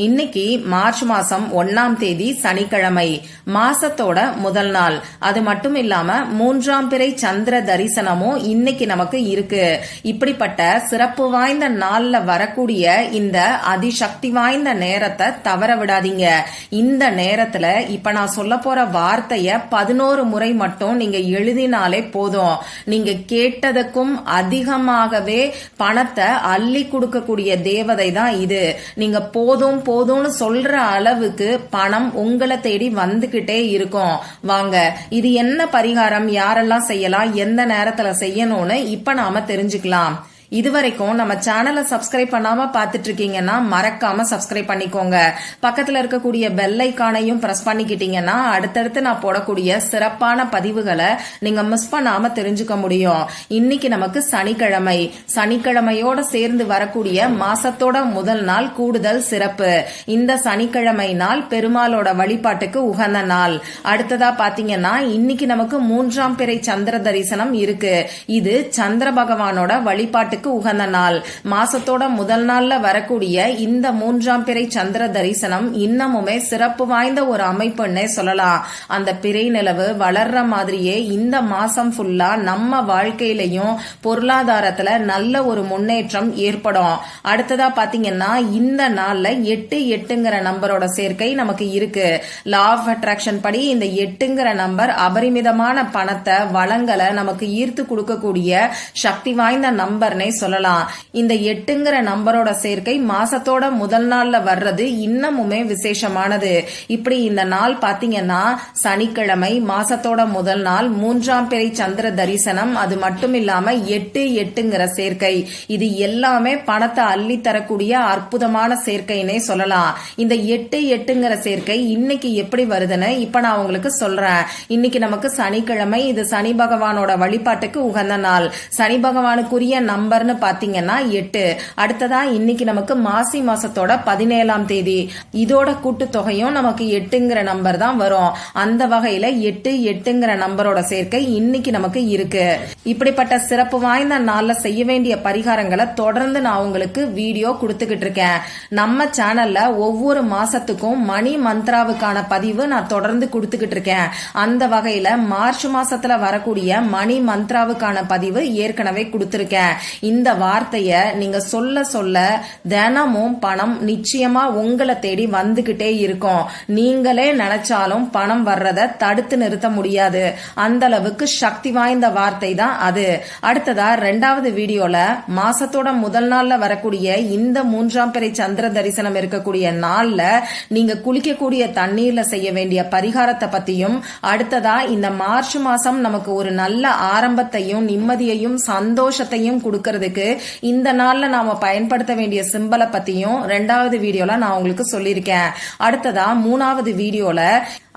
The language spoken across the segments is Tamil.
இன்னைக்கு மார்ச் மாசம் ஒன்னாம் தேதி சனிக்கிழமை மாசத்தோட முதல் நாள். அது மட்டும் இல்லாம மூன்றாம் பிறை சந்திர தரிசனமும் இன்னைக்கு நமக்கு இருக்கு. இப்படிப்பட்ட சிறப்பு வாய்ந்த நாள்ல வரக்கூடிய இந்த அதிசக்தி வாய்ந்த நேரத்தை தவற விடாதீங்க. இந்த நேரத்துல இப்ப நான் சொல்ல போற வார்த்தைய பதினோரு முறை மட்டும் நீங்க எழுதினாலே போதும். நீங்க கேட்டதுக்கும் அதிகமாகவே பணத்தை அள்ளி கொடுக்கக்கூடிய தேவதை தான் இது. நீங்க போதும் போதும்னு சொல்ற அளவுக்கு பணம் உங்களை தேடி வந்துகிட்டே இருக்கும். வாங்க இது என்ன பரிகாரம்? யாரெல்லாம் செய்யலாம்? எந்த நேரத்துல செய்யணும்னு இப்ப நாம தெரிஞ்சுக்கலாம். இதுவரைக்கும் நம்ம சேனலை சப்ஸ்கிரைப் பண்ணாம பாத்துட்டு இருக்கீங்கன்னா மறக்காம சப்ஸ்கிரைப் பண்ணிக்கோங்க. பக்கத்துல இருக்கக்கூடிய பெல் ஐக்கானையும் பிரஸ் பண்ணிக்கிட்டீங்கன்னா அடுத்தடுத்து நான் போடக்கூடிய சிறப்பான பதிவுகளை நீங்க மிஸ் பண்ணாம தெரிஞ்சுக்க முடியும். இன்னைக்கு நமக்கு சனிக்கிழமை. சனிக்கிழமையோட சேர்ந்து வரக்கூடிய மாசத்தோட முதல் நாள் கூடுதல் சிறப்பு. இந்த சனிக்கிழமை நாள் பெருமாளோட வழிபாட்டுக்கு உகந்த நாள். அடுத்ததா பாத்தீங்கன்னா இன்னைக்கு நமக்கு மூன்றாம் பிறை சந்திர தரிசனம் இருக்கு. இது சந்திர பகவானோட வழிபாட்டுக்கு உகந்த நாள். மாசத்தோட முதல் நாள்ல வரக்கூடிய இந்த மூன்றாம் பிறை சந்திர தரிசனம் இன்னமுமே சிறப்பு வாய்ந்த ஒரு அமைப்புன்னே சொல்லலாம். அந்த பிறை நிலவு வளர்ற மாதிரியே இந்த மாசம் ஃபுல்லா நம்ம வாழ்க்கையிலையும் பொருளாதாரத்துல நல்ல ஒரு முன்னேற்றம் ஏற்படும். அடுத்ததா பாத்தீங்கன்னா இந்த நாள்ல எட்டு எட்டுங்கிற நம்பரோட சேர்க்கை நமக்கு இருக்கு. லா ஆஃப் அட்ராக்ஷன் படி இந்த எட்டுங்கிற நம்பர் அபரிமிதமான பணத்தை வளங்களை நமக்கு ஈர்த்து கொடுக்கக்கூடிய சக்தி வாய்ந்த நம்பர்னே சொல்லலாம். இந்த எட்டுங்கிற நம்பரோட சேர்க்கை மாசத்தோட முதல் நாள்ல வர்றது இன்னமுமே விசேஷமானது. இப்படி இந்த நாள் பாத்தீங்கன்னா சனிக்கிழமை மாசத்தோட முதல் நாள் மூன்றாம் பிறை சந்திர தரிசனம் அது மட்டும் இல்லாம எட்டு எட்டுங்கிற சேர்க்கை. இது எல்லாமே பணத்தை அள்ளி தரக்கூடிய அற்புதமான சேர்க்கைன்னே சொல்லலாம். இந்த எட்டு எட்டுங்கிற சேர்க்கை இன்னைக்கு எப்படி வருதுன்னு இப்ப நான் உங்களுக்கு சொல்றேன். இன்னைக்கு நமக்கு சனிக்கிழமை இது சனி பகவானோட வழிபாட்டுக்கு உகந்த நாள். சனி பகவானுக்குரிய நம்பர் நம்பர்னு பாத்தீங்கன்னா எட்டு. அடுத்ததா இன்னைக்கு நமக்கு மாசி மாசத்தோட பதினேழாம் தேதி. இதோட கூட்டு தொகையும் நமக்கு எட்டுங்கிற நம்பர் தான் வரும். அந்த வகையில எட்டு எட்டுங்கிற நம்பரோட சேர்க்கை இன்னைக்கு நமக்கு இருக்கு. இப்படிப்பட்ட சிறப்பு வாய்ந்த நாள்ல செய்ய வேண்டிய பரிகாரங்களை தொடர்ந்து நான் உங்களுக்கு வீடியோ கொடுத்துக்கிட்டு இருக்கேன். நம்ம சேனல்ல ஒவ்வொரு மாசத்துக்கும் மணி மந்த்ராவுக்கான பதிவு நான் தொடர்ந்து கொடுத்துக்கிட்டு இருக்கேன். அந்த வகையில மார்ச் மாசத்துல வரக்கூடிய மணி மந்த்ராவுக்கான பதிவு ஏற்கனவே கொடுத்துருக்கேன். இந்த வார்த்தையை நீங்க சொல்ல சொல்ல தினமும் பணம் நிச்சயமா உங்களை தேடி வந்துகிட்டே இருக்கும். நீங்களே நினைச்சாலும் பணம் வர்றத தடுத்து நிறுத்த முடியாது. அந்த அளவுக்கு சக்தி வாய்ந்த வார்த்தை தான் அது. அடுத்ததா ரெண்டாவது வீடியோல மாசத்தோட முதல் நாள்ல வரக்கூடிய இந்த மூன்றாம் பிறை சந்திர தரிசனம் இருக்கக்கூடிய நாள்ல நீங்க குளிக்கக்கூடிய தண்ணீர்ல செய்ய வேண்டிய பரிகாரத்தை பத்தியும் அடுத்ததா இந்த மார்ச் மாசம் நமக்கு ஒரு நல்ல ஆரம்பத்தையும் நிம்மதியையும் சந்தோஷத்தையும் கொடுக்கறது பண்றதுக்கு இந்த நாள்ல நாம பயன்படுத்த வேண்டிய சிம்பலை பத்தியும் ரெண்டாவது வீடியோல நான் உங்களுக்கு சொல்லியிருக்கேன். அடுத்ததா மூணாவது வீடியோல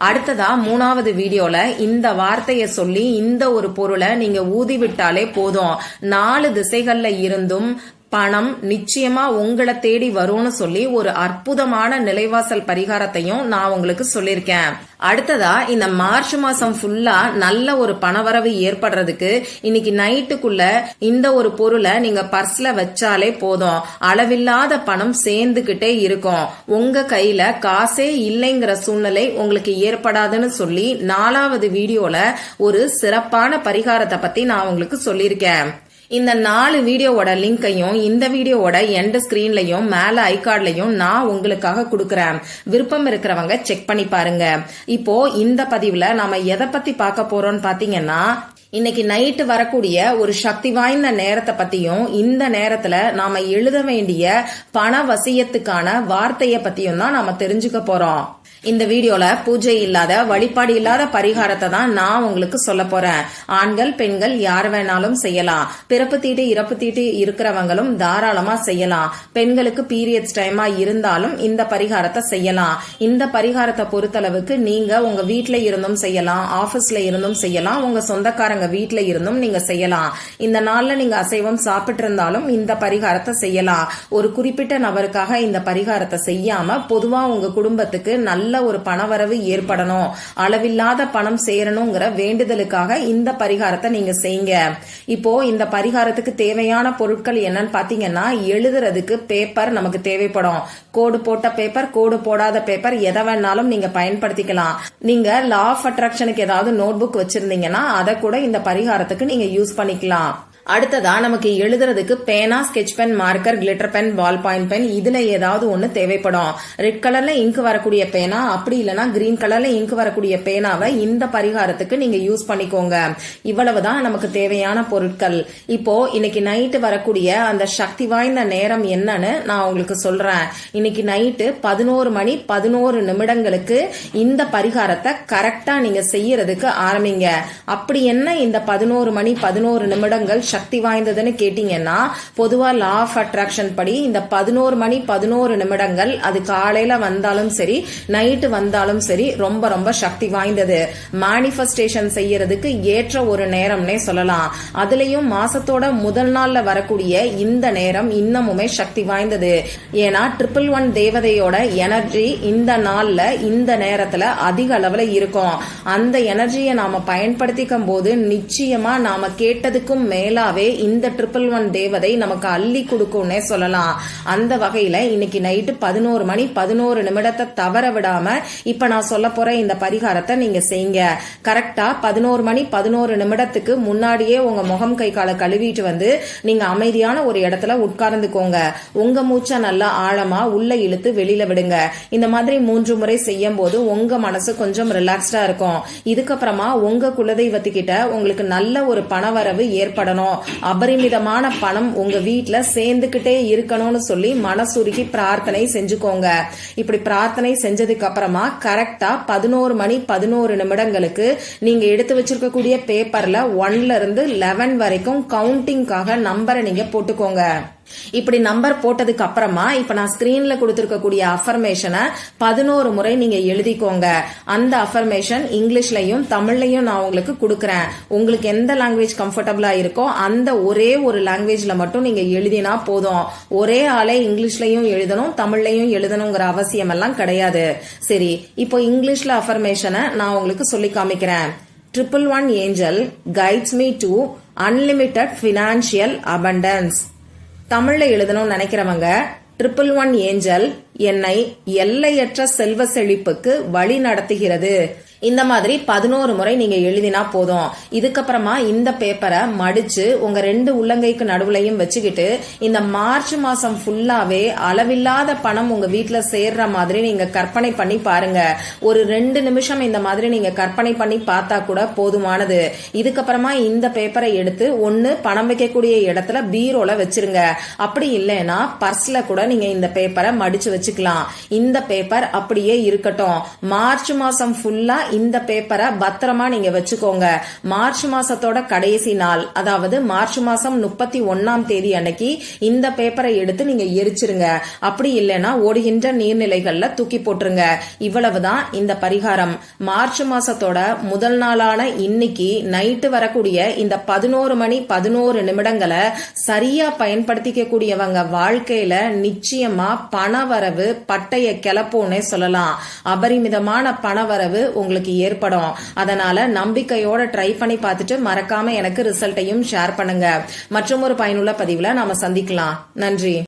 அடுத்ததா மூணாவது வீடியோல இந்த வார்த்தையை சொல்லி இந்த ஒரு பொருளை நீங்க ஊதி விட்டாலே போதும். நாலு திசைகள்ல இருந்தும் பணம் நிச்சயமா உங்களை தேடி வரும்னு சொல்லி ஒரு அற்புதமான நிலைவாசல் பரிகாரத்தையும் நான் உங்களுக்கு சொல்லியிருக்கேன். அடுத்ததா இந்த மார்ச் மாசம் ஃபுல்லா நல்ல ஒரு பணவரவு ஏற்படுறதுக்கு இன்னைக்கு நைட்டுக்குள்ள இந்த ஒரு பொருளை நீங்க பர்ஸ்ல வச்சாலே போதும். அளவில்லாத பணம் சேர்ந்துகிட்டே இருக்கும். உங்க கையில காசே இல்லைங்கிற சூழ்நிலை உங்களுக்கு ஏற்படாதுன்னு சொல்லி நாலாவது வீடியோல ஒரு சிறப்பான பரிகாரத்தை பத்தி நான் உங்களுக்கு சொல்லியிருக்கேன். இந்த நாலு வீடியோவோட லிங்கையும் இந்த வீடியோவோட எண்ட் ஸ்கிரீன்லையும் மேல ஐகார்ட்லையும் நான் உங்களுக்காக கொடுக்கறேன். விருப்பம் இருக்கிறவங்க செக் பண்ணி பாருங்க. இப்போ இந்த பதிவுல நாம எதை பத்தி பார்க்க போறோம்னு பாத்தீங்கன்னா இன்னைக்கு நைட்டு வரக்கூடிய ஒரு சக்தி வாய்ந்த நேரத்தை பத்தியும் இந்த நேரத்துல நாம எழுத வேண்டிய பண வசியத்துக்கான வார்த்தையை பத்தியும் தான் நாம தெரிஞ்சுக்க போறோம். இந்த வீடியோல பூஜை இல்லாத வழிபாடு இல்லாத பரிகாரத்தை தான் நான் உங்களுக்கு சொல்ல போறேன். ஆண்கள் பெண்கள் யார் வேணாலும் செய்யலாம். பிறப்பு தீட்டு இறப்பு தீட்டு இருக்கிறவங்களும் தாராளமா செய்யலாம். பெண்களுக்கு பீரியட்ஸ் டைமா இருந்தாலும் இந்த பரிகாரத்தை செய்யலாம். இந்த பரிகாரத்தை பொறுத்தளவுக்கு நீங்க உங்க வீட்ல இருந்தும் செய்யலாம் ஆபீஸ்ல இருந்தும் செய்யலாம் உங்க சொந்தக்காரங்க வீட்ல இருந்தும் நீங்க செய்யலாம். இந்த நாள்ல நீங்க அசைவம் சாப்பிட்டு இருந்தாலும் இந்த பரிகாரத்தை செய்யலாம். ஒரு குறிப்பிட்ட நபருக்காக இந்த பரிகாரத்தை செய்யாம பொதுவா உங்க குடும்பத்துக்கு நல்ல நல்ல ஒரு பணவரவு ஏற்படணும். அளவில்லாத பணம் சேரணுங்கிற வேண்டுதலுக்காக இந்த பரிகாரத்தை நீங்க செய்யுங்க. இப்போ இந்த பரிகாரத்துக்கு தேவையான பொருட்கள் என்னன்னு பாத்தீங்கன்னா எழுதுறதுக்கு பேப்பர் நமக்கு தேவைப்படும். கோடு போட்ட பேப்பர் கோடு போடாத பேப்பர் எதை வேணாலும் நீங்க பயன்படுத்திக்கலாம். நீங்க லா ஆஃப் அட்ராக்ஷனுக்கு ஏதாவது நோட் புக் வச்சிருந்தீங்கன்னா அதை கூட இந்த பரிகாரத்துக்கு நீங்க யூஸ் பண்ணிக்கலாம். அடுத்ததா நமக்கு எழுதுறதுக்கு பேனா sketch pen marker glitter pen ball point pen இதுல ஏதாவது ஒன்று தேவைப்படும். ரெட் கலர்ல இங்க் வரக்கூடிய பேனா அப்படி இல்லைன்னா கிரீன் கலர்ல இங்க் வரக்கூடிய பேனாவை இந்த பரிகாரத்துக்கு நீங்க யூஸ் பண்ணிக்கோங்க. இவ்வளவுதான் நமக்கு தேவையான பொருட்கள். இப்போ இன்னைக்கு நைட்டு வரக்கூடிய அந்த சக்தி வாய்ந்த நேரம் என்னன்னு நான் உங்களுக்கு சொல்றேன். இன்னைக்கு நைட்டு பதினோரு மணி பதினோரு நிமிடங்களுக்கு இந்த பரிகாரத்தை கரெக்டா நீங்க செய்யறதுக்கு ஆரம்பிங்க. அப்படி என்ன இந்த பதினோரு மணி பதினோரு நிமிடங்கள் சக்தி வாய்ந்ததுன்னு கேட்டீங்கன்னா பொதுவா லா ஆஃப் அட்ராக்ஷன் படி இந்த பதினோரு மணி பதினோரு நிமிடங்கள் அது காலையில வந்தாலும் சரி நைட்டு வந்தாலும் சரி ரொம்ப ரொம்ப சக்தி வாய்ந்தது. மேனிஃபெஸ்டேஷன் செய்யறதுக்கு ஏற்ற ஒரு நேரம்னே சொல்லலாம். அதுலயும் மாசத்தோட முதல் நாள்ல வரக்கூடிய இந்த நேரம் இன்னமுமே சக்தி வாய்ந்தது. ஏன்னா ட்ரிபிள் ஒன் தேவதையோட எனர்ஜி இந்த நாள்ல இந்த நேரத்துல அதிக அளவுல இருக்கும். அந்த எனர்ஜியை நாம பயன்படுத்திக்கும் போது நிச்சயமா நாம கேட்டதுக்கும் ஃபுல்லாவே இந்த ட்ரிபிள் ஒன் தேவதை நமக்கு அள்ளி கொடுக்கும்னே சொல்லலாம். அந்த வகையில இன்னைக்கு நைட்டு பதினோரு மணி பதினோரு நிமிடத்தை தவற விடாம இப்ப நான் சொல்ல போற இந்த பரிகாரத்தை நீங்க செய்யுங்க கரெக்டா பதினோரு மணி பதினோரு நிமிடத்துக்கு முன்னாடியே உங்க முகம் கை காலை கழுவிட்டு வந்து நீங்க அமைதியான ஒரு இடத்துல உட்கார்ந்துக்கோங்க. உங்க மூச்சை நல்லா ஆழமா உள்ள இழுத்து வெளியில விடுங்க. இந்த மாதிரி மூன்று முறை செய்யும் போது உங்க மனசு கொஞ்சம் ரிலாக்ஸ்டா இருக்கும். இதுக்கப்புறமா உங்க குலதெய்வத்துக்கிட்ட உங்களுக்கு நல்ல ஒரு பணவரவு ஏற்படணும். அபரிமிதமான பணம் உங்க வீட்டுல சேர்ந்துகிட்டே இருக்கணும்னு சொல்லி மனசுருகி பிரார்த்தனை செஞ்சுக்கோங்க. இப்படி பிரார்த்தனை செஞ்சதுக்கு அப்புறமா கரெக்டா பதினோரு மணி பதினோரு நிமிடங்களுக்கு நீங்க எடுத்து வச்சிருக்கக்கூடிய பேப்பர்ல ஒன்ல இருந்து லெவன் வரைக்கும் கவுண்டிங்காக நம்பரை நீங்க போட்டுக்கோங்க. இப்படி நம்பர் போட்டதுக்கு அப்புறமா இப்ப நான் ஸ்கிரீன்ல கொடுத்திருக்கக்கூடிய அஃபர்மேஷனை பதினோரு முறை நீங்க எழுதிக்கோங்க. அந்த அஃபர்மேஷன் இங்கிலீஷ்லயும் தமிழ்லையும் நான் உங்களுக்கு கொடுக்குறேன். உங்களுக்கு எந்த லாங்குவேஜ் கம்ஃபர்டபுளா இருக்கோ அந்த ஒரே ஒரு லாங்குவேஜ்ல மட்டும் நீங்க எழுதினா போதும். ஒரே ஆளே இங்கிலீஷ்லயும் எழுதணும் தமிழ்லையும் எழுதணுங்கிற அவசியம் எல்லாம் கிடையாது. சரி இப்போ இங்கிலீஷ்ல அஃபர்மேஷனை நான் உங்களுக்கு சொல்லி காமிக்கிறேன். Triple one angel guides me to unlimited financial abundance தமிழில் எழுதணும்னு நினைக்கிறவங்க ட்ரிபிள் ஒன் ஏஞ்சல் என்னை எல்லையற்ற செல்வ செழிப்புக்கு வழி நடத்துகிறது. இந்த மாதிரி பதினோரு முறை நீங்க எழுதினா போதும். இதுக்கப்புறமா இந்த பேப்பரை மடிச்சு உங்க ரெண்டு உள்ளங்கைக்கு நடுவுலையும் வச்சுக்கிட்டு இந்த மார்ச் மாசம் ஃபுல்லாவே அளவில்லாத பணம் உங்க வீட்டுல சேர்ற மாதிரி நீங்க கற்பனை பண்ணி பாருங்க. ஒரு ரெண்டு நிமிஷம் இந்த மாதிரி நீங்க கற்பனை பண்ணி பார்த்தா கூட போதுமானது. இதுக்கப்புறமா இந்த பேப்பரை எடுத்து ஒன்னு பணம் வைக்கக்கூடிய இடத்துல பீரோல வச்சிருங்க. அப்படி இல்லைன்னா பர்ஸ்ல கூட நீங்க இந்த பேப்பரை மடிச்சு வச்சுக்கலாம். இந்த பேப்பர் அப்படியே இருக்கட்டும். மார்ச் மாசம் ஃபுல்லா இந்த பேப்பரை பத்திரமா நீங்க வச்சுக்கோங்க. மார்ச் மாசத்தோட கடைசி நாள். அதாவது மார்ச் மாசம் முப்பத்தி ஒன்னாம் தேதி அன்னைக்கு இந்த பேப்பரை எடுத்து நீங்க எரிச்சிருங்க. அப்படி இல்லைன்னா ஓடுகின்ற நீர்நிலைகள்ல தூக்கி போட்டுருங்க. இவ்வளவுதான் இந்த பரிகாரம். மார்ச் மாசத்தோட முதல் நாளான இன்னைக்கு நைட்டு வரக்கூடிய இந்த பதினோரு மணி பதினோரு நிமிடங்களை சரியா பயன்படுத்திக்க கூடியவங்க வாழ்க்கையில நிச்சயமா பணவரவு பட்டைய கிளப்போன்னே சொல்லலாம். அபரிமிதமான பணவரவு உங்களுக்கு ஏற்படும். அதனால நம்பிக்கையோட ட்ரை பண்ணி பார்த்துட்டு மறக்காம எனக்கு ரிசல்ட்டையும் ஷேர் பண்ணுங்க. மற்றும் ஒரு பயனுள்ள பதிவுல நாம சந்திக்கலாம். நன்றி.